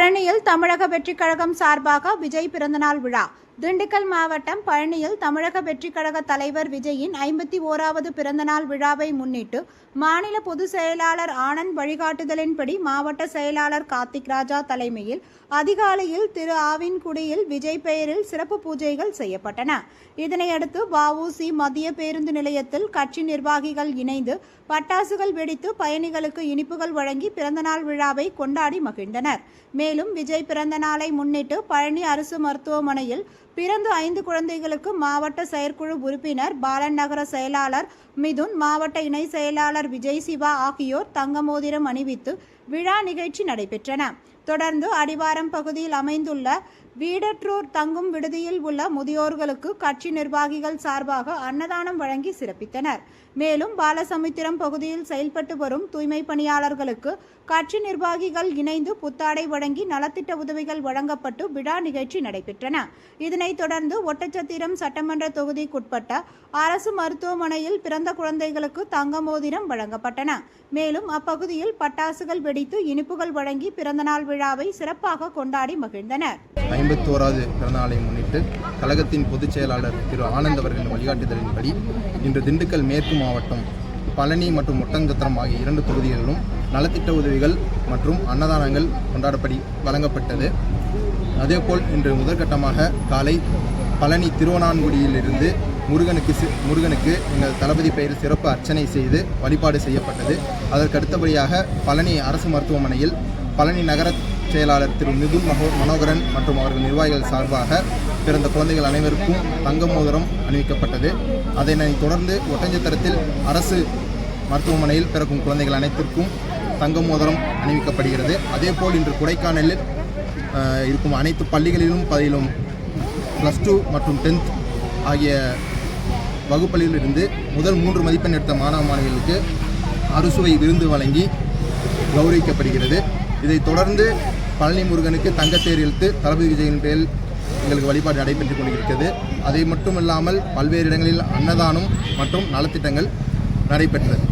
பழனியில் தமிழக வெற்றிக் கழகம் சார்பாக விஜய் பிறந்தநாள் விழா. திண்டுக்கல் மாவட்டம் பழனியில் தமிழக வெற்றிக் கழக தலைவர் விஜயின் ஐம்பத்தி ஓராவது பிறந்தநாள் விழாவை முன்னிட்டு மாநில பொதுச் செயலாளர் ஆனந்த் வழிகாட்டுதலின்படி மாவட்ட செயலாளர் கார்த்திக் ராஜா தலைமையில் அதிகாலையில் திரு ஆவின்குடியில் விஜய் பெயரில் சிறப்பு பூஜைகள் செய்யப்பட்டன. இதனையடுத்து வஉசி மத்திய பேருந்து நிலையத்தில் கட்சி நிர்வாகிகள் இணைந்து பட்டாசுகள் வெடித்து பயணிகளுக்கு இனிப்புகள் வழங்கி பிறந்தநாள் விழாவை கொண்டாடி மகிழ்ந்தனர். மேலும் விஜய் பிறந்த நாளை முன்னிட்டு பழனி அரசு மருத்துவமனையில் பிறந்து ஐந்து குழந்தைகளுக்கு மாவட்ட செயற்குழு உறுப்பினர் பாலன் நகர செயலாளர் மிதுன் மாவட்ட இணை செயலாளர் விஜய் சிவா ஆகியோர் தங்க மோதிரம் அணிவித்து விழா நிகழ்ச்சி நடைபெற்றன. தொடர்ந்து அடிவாரம் பகுதியில் அமைந்துள்ள வீடற்றோர் தங்கும் விடுதியில் உள்ள முதியோர்களுக்கு கட்சி நிர்வாகிகள் சார்பாக அன்னதானம் வழங்கி சிறப்பித்தனர். மேலும் பாலசமுத்திரம் பகுதியில் செயல்பட்டு வரும் தூய்மை பணியாளர்களுக்கு கட்சி நிர்வாகிகள் இணைந்து புத்தாடை வழங்கி நலத்திட்ட உதவிகள் வழங்கப்பட்டு விழா நிகழ்ச்சி நடைபெற்றன. இதனை இதனைத் தொடர்ந்து ஒட்டச்சத்திரம் சட்டமன்ற தொகுதிக்குட்பட்ட அரசு மருத்துவமனையில் பிறந்த குழந்தைகளுக்கு தங்க மோதிரம் வழங்கப்பட்டன. மேலும் அப்பகுதியில் பட்டாசுகள் வெடித்து இனிப்புகள் வழங்கி பிறந்தநாள் விழாவை சிறப்பாக கொண்டாடி மகிழ்ந்தனர். ஐம்பத்தோராவது பிறந்தநாளை முன்னிட்டு கழகத்தின் பொதுச் செயலாளர் திரு ஆனந்த் அவர்களின் வழிகாட்டுதலின்படி இன்று திண்டுக்கல் மேற்கு மாவட்டம் பழனி மற்றும் ஒட்டங்கத்திரம் ஆகிய இரண்டு தொகுதிகளிலும் நலத்திட்ட உதவிகள் மற்றும் அன்னதானங்கள் கொண்டாடப்படி வழங்கப்பட்டது. அதேபோல் இன்று முதற்கட்டமாக காலை பழனி திருவண்ணான்குடியிலிருந்து முருகனுக்கு சி- முருகனுக்கு எங்கள் தளபதி பெயரில் சிறப்பு அர்ச்சனை செய்து வழிபாடு செய்யப்பட்டது. அதற்கு அடுத்தபடியாக பழனி அரசு மருத்துவமனையில் பழனி நகர செயலாளர் திரு மிதுன் மகோ மனோகரன் மற்றும் அவர்கள் நிர்வாகிகள் சார்பாக பிறந்த குழந்தைகள் அனைவருக்கும் தங்க மோதிரம் அணிவிக்கப்பட்டது அதனை தொடர்ந்து ஒட்டஞ்சத்திரத்தில் அரசு மருத்துவமனையில் பிறக்கும் குழந்தைகள் அனைத்திற்கும் தங்க மோதிரம் அணிவிக்கப்படுகிறது. அதேபோல் இன்று கொடைக்கானலில் இருக்கும் அனைத்து பள்ளிகளிலும் பயிலும் ப்ளஸ் டூ மற்றும் டென்த் ஆகிய வகுப்பள்ளியிலிருந்து முதல் மூன்று மதிப்பெண் எடுத்த மாணவ மாணவிகளுக்கு அறுசுவை விருந்து வழங்கி கௌரவிக்கப்படுகிறது. இதைத் தொடர்ந்து பழனி முருகனுக்கு தங்கத்தேர் இழுத்து தளபதி விஜயின் பேரில் எங்களுக்கு வழிபாடு நடைபெற்றுக் கொண்டிருக்கிறது. அதை மட்டும் இல்லாமல் பல்வேறு இடங்களில் அன்னதானம் மற்றும் நலத்திட்டங்கள் நடைபெற்றது.